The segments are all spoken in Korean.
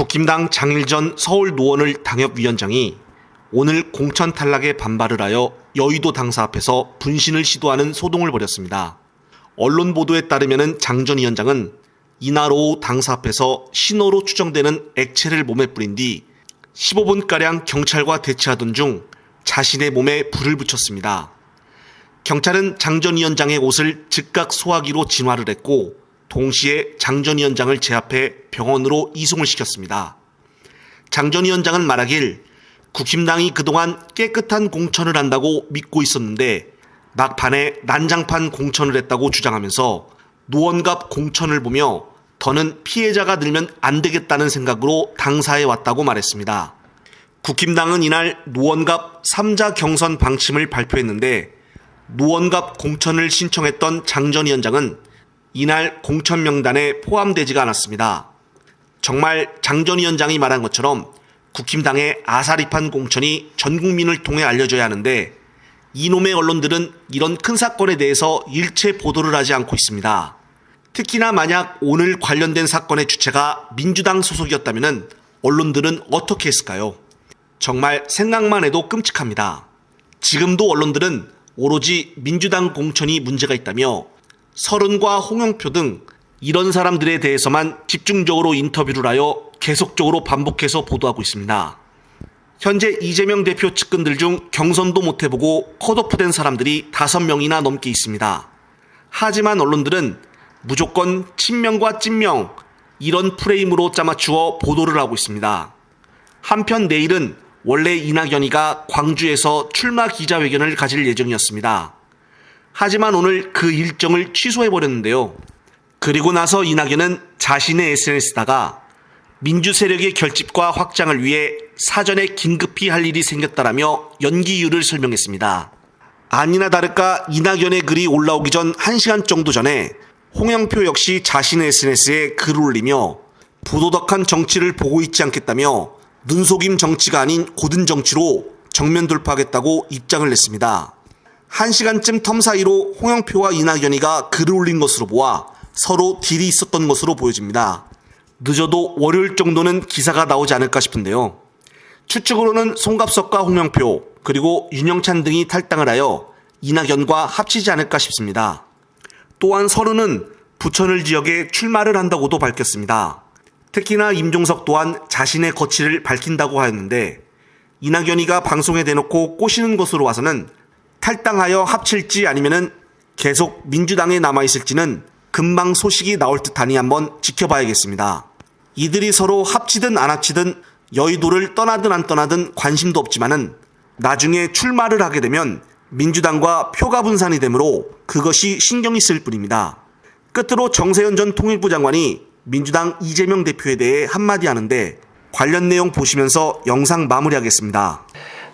국힘당 장일전 서울 노원을 당협위원장이 오늘 공천 탈락에 반발을 하여 여의도 당사 앞에서 분신을 시도하는 소동을 벌였습니다. 언론 보도에 따르면 장전 위원장은 이날 오후 당사 앞에서 신호로 추정되는 액체를 몸에 뿌린 뒤 15분가량 경찰과 대치하던 중 자신의 몸에 불을 붙였습니다. 경찰은 장전 위원장의 옷을 즉각 소화기로 진화를 했고 동시에 장전 위원장을 제압해 병원으로 이송을 시켰습니다. 장전 위원장은 말하길 국힘당이 그동안 깨끗한 공천을 한다고 믿고 있었는데 막판에 난장판 공천을 했다고 주장하면서 노원갑 공천을 보며 더는 피해자가 늘면 안 되겠다는 생각으로 당사에 왔다고 말했습니다. 국힘당은 이날 노원갑 3자 경선 방침을 발표했는데 노원갑 공천을 신청했던 장전 위원장은 이날 공천 명단에 포함되지가 않았습니다. 정말 장 전 위원장이 말한 것처럼 국힘당의 아사리판 공천이 전 국민을 통해 알려져야 하는데 이놈의 언론들은 이런 큰 사건에 대해서 일체 보도를 하지 않고 있습니다. 특히나 만약 오늘 관련된 사건의 주체가 민주당 소속이었다면 언론들은 어떻게 했을까요? 정말 생각만 해도 끔찍합니다. 지금도 언론들은 오로지 민주당 공천이 문제가 있다며 서른과 홍영표 등 이런 사람들에 대해서만 집중적으로 인터뷰를 하여 계속적으로 반복해서 보도하고 있습니다. 현재 이재명 대표 측근들 중 경선도 못 해보고 컷오프된 사람들이 다섯 명이나 넘게 있습니다. 하지만 언론들은 무조건 친명과 찐명 이런 프레임으로 짜맞추어 보도를 하고 있습니다. 한편 내일은 원래 이낙연이가 광주에서 출마 기자회견을 가질 예정이었습니다. 하지만 오늘 그 일정을 취소해버렸는데요. 그리고 나서 이낙연은 자신의 SNS다가 민주 세력의 결집과 확장을 위해 사전에 긴급히 할 일이 생겼다라며 연기 이유를 설명했습니다. 아니나 다를까 이낙연의 글이 올라오기 전 1시간 정도 전에 홍영표 역시 자신의 SNS에 글을 올리며 부도덕한 정치를 보고 있지 않겠다며 눈속임 정치가 아닌 고든 정치로 정면 돌파하겠다고 입장을 냈습니다. 1시간쯤 텀 사이로 홍영표와 이낙연이가 글을 올린 것으로 보아 서로 딜이 있었던 것으로 보여집니다. 늦어도 월요일 정도는 기사가 나오지 않을까 싶은데요. 추측으로는 송갑석과 홍영표 그리고 윤영찬 등이 탈당을 하여 이낙연과 합치지 않을까 싶습니다. 또한 서른은 부천을 지역에 출마를 한다고도 밝혔습니다. 특히나 임종석 또한 자신의 거취를 밝힌다고 하였는데 이낙연이가 방송에 대놓고 꼬시는 것으로 봐서는 탈당하여 합칠지 아니면은 계속 민주당에 남아 있을지는 금방 소식이 나올 듯하니 한번 지켜봐야겠습니다. 이들이 서로 합치든 안 합치든 여의도를 떠나든 안 떠나든 관심도 없지만은 나중에 출마를 하게 되면 민주당과 표가 분산이 되므로 그것이 신경이 쓸 뿐입니다. 끝으로 정세현 전 통일부 장관이 민주당 이재명 대표에 대해 한마디 하는데 관련 내용 보시면서 영상 마무리하겠습니다.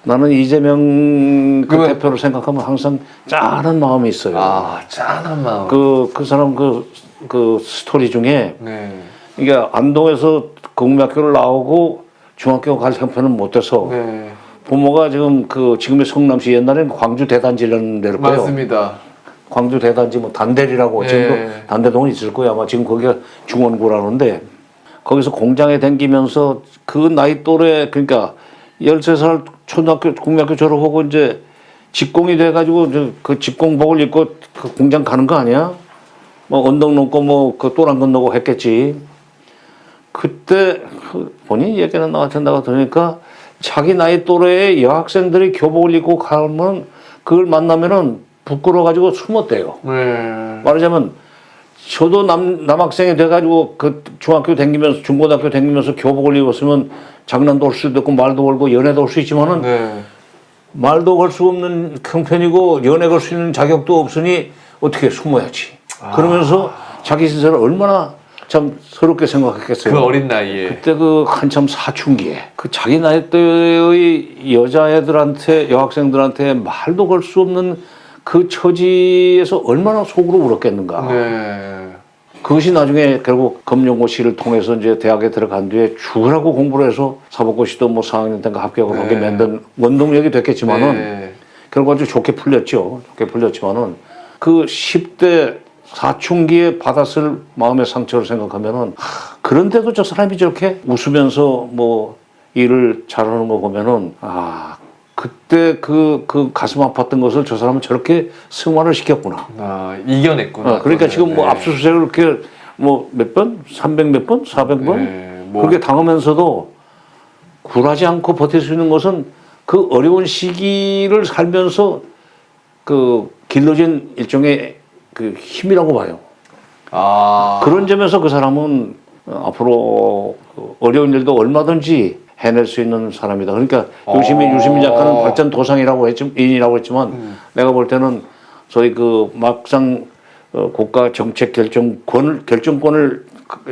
나는 이재명 그 그러면- 대표를 생각하면 항상 짠한 마음이 있어요. 아, 짠한 마음. 그, 그 사람 그, 그 스토리 중에 네. 이게 안동에서 국민학교를 나오고 중학교 갈 형편은 못 돼서 네. 부모가 지금 그 지금의 성남시 옛날에는 광주 대단지라는 데를 거요. 맞습니다. 광주 대단지 뭐 단대리라고 네. 지금도 단대동이 있을 거야 아마 지금 거기가 중원구라는데 거기서 공장에 댕기면서 그 나이 또래 그러니까 13살 초등학교 국민학교 졸업하고 이제 직공이 돼가지고 그 직공복을 입고 그 공장 가는 거 아니야? 뭐 언덕 넘고 뭐 그 또랑 건너고 했겠지. 그때 그 본인 얘기는 나한테 나가 들으니까 자기 나이 또래의 여학생들이 교복을 입고 가면 그걸 만나면은 부끄러워가지고 숨었대요. 네. 말하자면 저도 남, 남학생이 돼가지고 그 중학교 다니면서 중고등학교 다니면서 교복을 입었으면 장난도 할 수도 있고 말도 걸고 연애도 할 수 있지만은 네. 말도 걸 수 없는 형편이고 연애 걸 수 있는 자격도 없으니 어떻게 숨어야지. 그러면서 자기 스스로 얼마나 참 서럽게 생각했겠어요. 그 어린 나이에. 그때 그 한참 사춘기에 그 자기 나이 때의 여자애들한테 여학생들한테 말도 걸 수 없는 그 처지에서 얼마나 속으로 울었겠는가. 네. 그것이 나중에 결국 검정고시를 통해서 이제 대학에 들어간 뒤에 죽으라고 공부를 해서 사법고시도 뭐 4학년 때인가 합격을 하게 네. 만든 원동력이 됐겠지만은 네. 결과적으로 좋게 풀렸죠. 좋게 풀렸지만은 그 10대 사춘기에 받았을 마음의 상처를 생각하면은 하, 그런데도 저 사람이 저렇게 웃으면서 뭐 일을 잘하는 거 보면은 아 그때 그 그 가슴 아팠던 것을 저 사람은 저렇게 승화를 시켰구나. 아, 이겨냈구나. 어, 그러니까 지금 뭐 네. 압수수색을 이렇게 뭐 몇 번, 300 몇 번, 400번 네, 뭐 그렇게 당하면서도 굴하지 않고 버틸 수 있는 것은 그 어려운 시기를 살면서 그 길러진 일종의 그 힘이라고 봐요. 아, 그런 점에서 그 사람은 어, 앞으로 그 어려운 일도 얼마든지 해낼 수 있는 사람이다. 그러니까 유시민 어. 유시민 작가는 발전 도상이라고 했지 인이라고 했지만 내가 볼 때는 저희 그 막상 어, 국가 정책 결정권을 결정권을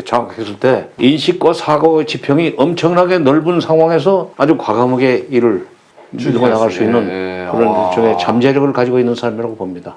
장악했을 때 인식과 사고의 지평이 엄청나게 넓은 상황에서 아주 과감하게 일을 밀고 나갈 수 있는 예, 예. 그런 아. 일종의 잠재력을 가지고 있는 사람이라고 봅니다.